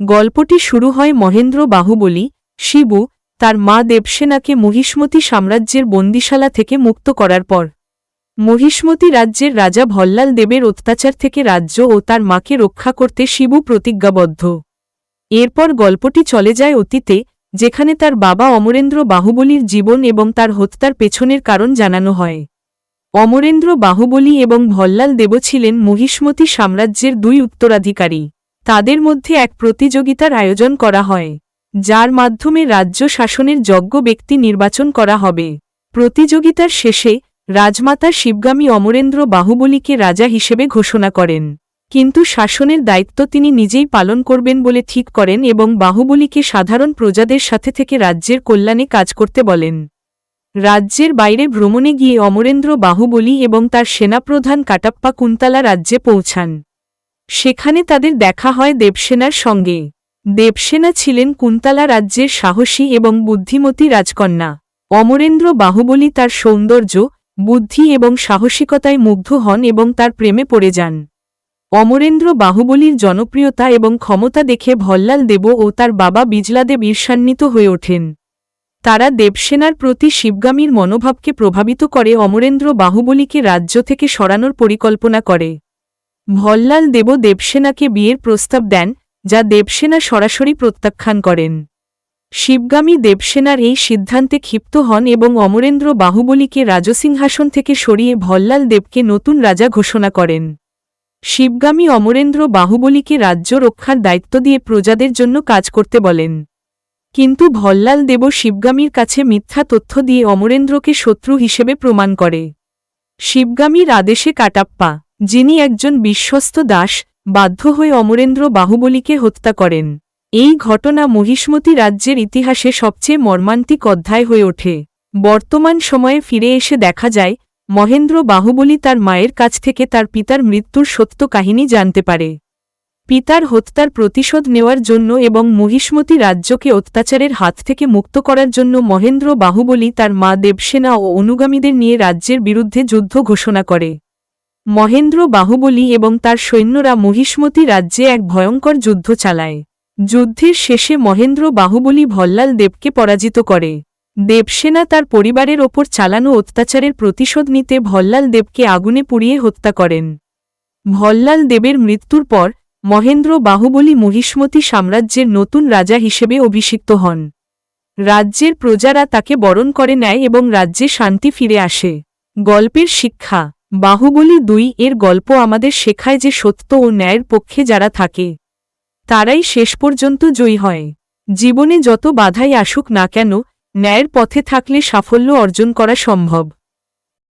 গল্পটি শুরু হয় মহেন্দ্র বাহুবলী শিবু, তার মা দেবসেনাকে মহিষ্মতী সাম্রাজ্যের বন্দিশালা থেকে মুক্ত করার পর। মহিষ্মতী রাজ্যের রাজা ভল্লাল দেবের অত্যাচার থেকে রাজ্য ও তার মাকে রক্ষা করতে শিবু প্রতিজ্ঞাবদ্ধ। এরপর গল্পটি চলে যায় অতীতে, যেখানে তার বাবা অমরেন্দ্র বাহুবলীর জীবন এবং তার হত্যার পেছনের কারণ জানানো হয়। অমরেন্দ্র বাহুবলী এবং ভল্লাল দেব ছিলেন মহিষ্মতী সাম্রাজ্যের দুই উত্তরাধিকারী। তাদের মধ্যে এক প্রতিযোগিতার আয়োজন করা হয়, যার মাধ্যমে রাজ্য শাসনের যোগ্য ব্যক্তি নির্বাচন করা হবে। প্রতিযোগিতার শেষে রাজমাতা শিবগামী অমরেন্দ্র বাহুবলীকে রাজা হিসেবে ঘোষণা করেন, কিন্তু শাসনের দায়িত্ব তিনি নিজেই পালন করবেন বলে ঠিক করেন এবং বাহুবলীকে সাধারণ প্রজাদের সাথে থেকে রাজ্যের কল্যাণে কাজ করতে বলেন। রাজ্যের বাইরে ভ্রমণে গিয়ে অমরেন্দ্র বাহুবলী এবং তার সেনাপ্রধান কাটাপ্পা কুন্তলা রাজ্যে পৌঁছান। সেখানে তাদের দেখা হয় দেবসেনার সঙ্গে দেবসেনা ছিলেন কুন্তলা রাজ্যের সাহসী এবং বুদ্ধিমতী রাজকন্যা। অমরেন্দ্র বাহুবলী তার সৌন্দর্য, বুদ্ধি এবং সাহসিকতায় মুগ্ধ হন এবং তার প্রেমে পড়ে যান। অমরেন্দ্র বাহুবলীর জনপ্রিয়তা এবং ক্ষমতা দেখে ভল্লাল দেব ও তার বাবা বিজলাদেব ঈর্ষান্বিত হয়ে ওঠেন। তারা দেবসেনার প্রতি শিবগামীর মনোভাবকে প্রভাবিত করে অমরেন্দ্র বাহুবলীকে রাজ্য থেকে সরানোর পরিকল্পনা করে। ভল্লাল দেব দেবসেনাকে বিয়ের প্রস্তাব দেন, যা দেবসেনা সরাসরি প্রত্যাখ্যান করেন। শিবগামী দেবসেনার এই সিদ্ধান্তে ক্ষিপ্ত হন এবং অমরেন্দ্র বাহুবলীকে রাজসিংহাসন থেকে সরিয়ে ভল্লাল দেবকে নতুন রাজা ঘোষণা করেন। শিবগামী অমরেন্দ্র বাহুবলীকে রাজ্য রক্ষার দায়িত্ব দিয়ে প্রজাদের জন্য কাজ করতে বলেন। কিন্তু ভল্লাল দেব শিবগামীর কাছে মিথ্যা তথ্য দিয়ে অমরেন্দ্রকে শত্রু হিসেবে প্রমাণ করে। শিবগামীর আদেশে কাটাপ্পা যিনি একজন বিশ্বস্ত দাস, বাধ্য হয়ে অমরেন্দ্র বাহুবলীকে হত্যা করেন। এই ঘটনা মহিষ্মতী রাজ্যের ইতিহাসে সবচেয়ে মর্মান্তিক অধ্যায় হয়ে ওঠে। বর্তমান সময়ে ফিরে এসে দেখা যায়, মহেন্দ্র বাহুবলী তার মায়ের কাছ থেকে তার পিতার মৃত্যুর সত্য কাহিনী জানতে পারে। পিতার হত্যার প্রতিশোধ নেওয়ার জন্য এবং মহিষ্মতী রাজ্যকে অত্যাচারের হাত থেকে মুক্ত করার জন্য মহেন্দ্র বাহুবলী তার মা দেবসেনা ও অনুগামীদের নিয়ে রাজ্যের বিরুদ্ধে যুদ্ধ ঘোষণা করে। মহেন্দ্র বাহুবলী এবং তার সৈন্যরা মহিষ্মতী রাজ্যে এক ভয়ঙ্কর যুদ্ধ চালায়। যুদ্ধের শেষে মহেন্দ্র বাহুবলী ভল্লাল দেবকে পরাজিত করে। দেবসেনা তার পরিবারের ওপর চালানো অত্যাচারের প্রতিশোধ নিতে ভল্লাল দেবকে আগুনে পুড়িয়ে হত্যা করেন। ভল্লাল দেবের মৃত্যুর পর, মহেন্দ্র বাহুবলী মহিষ্মতী সাম্রাজ্যের নতুন রাজা হিসেবে অভিষিক্ত হন। রাজ্যের প্রজারা তাকে বরণ করে নেয় এবং রাজ্যে শান্তি ফিরে আসে। গল্পের শিক্ষা বাহুবলী দুই এর গল্প আমাদের শেখায় যে সত্য ও ন্যায়ের পক্ষে যারা থাকে, তারাই শেষ পর্যন্ত জয়ী হয়। জীবনে যত বাধাই আসুক না কেন, ন্যায়ের পথে থাকলে সাফল্য অর্জন করা সম্ভব।